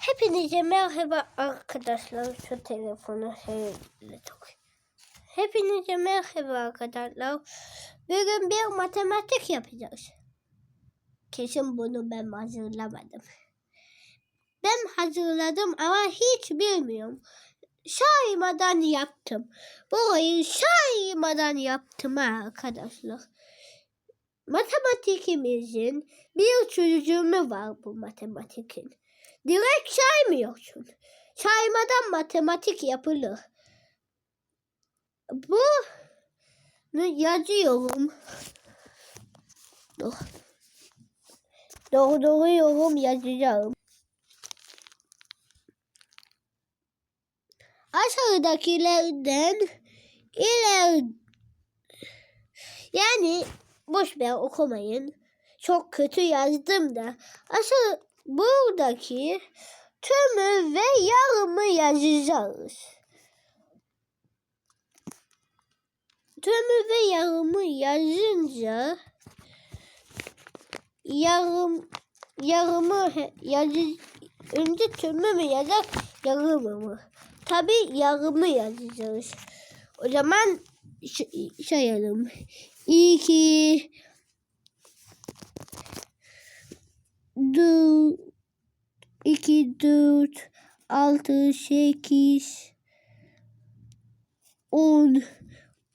Hepinize merhaba arkadaşlar. Şu telefonu şöyle tak. Hepinize merhaba arkadaşlar. Bugün bir matematik yapacağız. Kesin bunu ben hazırlamadım. Ben hazırladım ama hiç bilmiyorum. Saymadan yaptım. Burayı saymadan yaptım ha arkadaşlar. Matematikimizin bir çözümü var bu matematikin. Direkt saymıyorsun. Saymadan matematik yapılır. Bu yazıyorum. Dur. Dolduruyorum yazacağım. Aşağıdakilerden iler yani boş ver okumayın. Çok kötü yazdım da. Aşağı buradaki tümü ve yarımı yazacağız. Tümü ve yarımı yazınca yarım yarımı yazı önce tümü mü yazar yarımı mı? Tabi yarımı yazacağız. O zaman sayalım. Şey İki du 2, 4, 6, 8,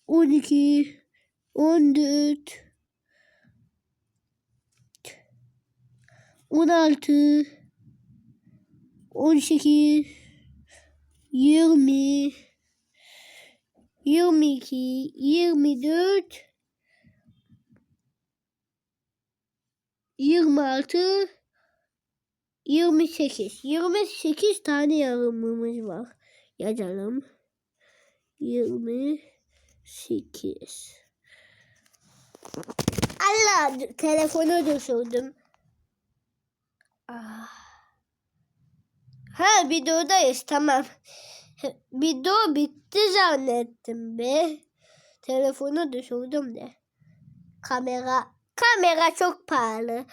10, 12, 14, 16, 18, 20, 22, 24, 26, 28. 28 tane yarımımız var. Yazalım. 28. Allah telefonu düşürdüm. Ah. Ha videodayız tamam. Video bitti zannettim be. Telefonu düşürdüm de. Kamera. Kamera çok pahalı.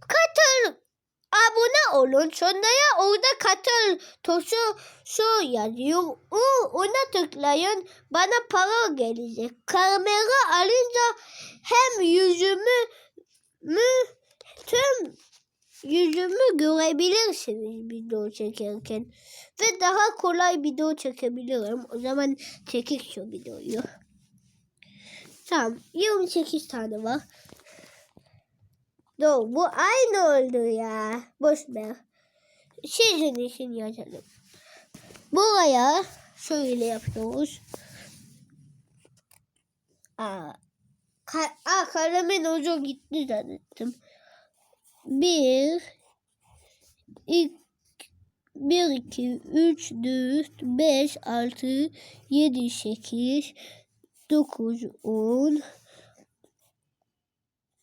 Katıl abone olun. Sonra ya orada katıl tuşu şu yazıyor. O, ona tıklayın. Bana para gelecek. Kamera alınca hem yüzümü mü tüm yüzümü görebilirsiniz video çekerken. Ve daha kolay video çekebilirim. O zaman çekik şu videoyu. Tamam. 28 tane var. Dur bu aynı oldu ya. Boş ver. Sizin için yazalım. Buraya şöyle yapıyoruz. Aa, ka Aa, kalemin ucu gitti zannettim. Bir, iki, bir, iki, üç, dört, beş, altı, yedi, sekiz, dokuz, on,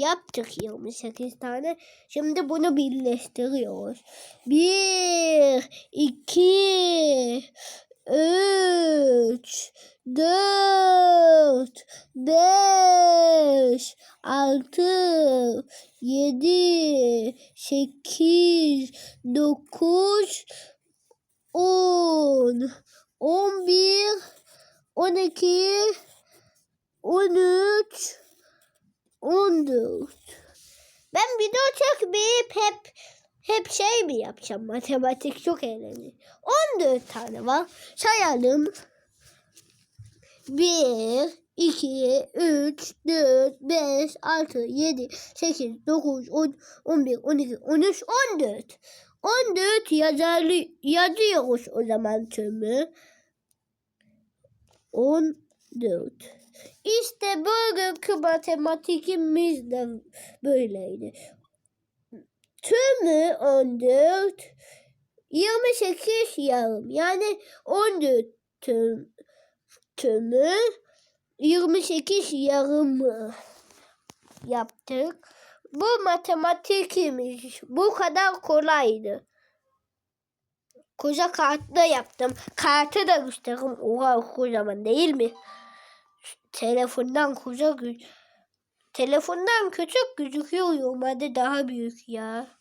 yaptık 28 tane. Şimdi bunu birleştiriyoruz. 1, 2, 3, 4, 5, 6, 7, 8, 9, 10, 11, 12, 13, 14. Ben video çekmeyip hep hep şey mi yapacağım? Matematik çok eğlenceli. 14 tane var. Sayalım. 1, 2, 3, 4, 5, 6, 7, 8, 9, 10, 11, 12, 13, 14. 14 yazarlı, yazıyoruz o zaman tümü. 14. İşte bugünkü matematikimiz de böyleydi. Tümü 14, 28 yarım. Yani 14 tüm altını 28 yarımı yaptık. Bu matematikmiş. Bu kadar kolaydı. Koca kartla yaptım. Kartı da göstereyim. Oha kocaman değil mi? Telefondan koca Telefondan küçük gözüküyor. Normalde daha büyük ya.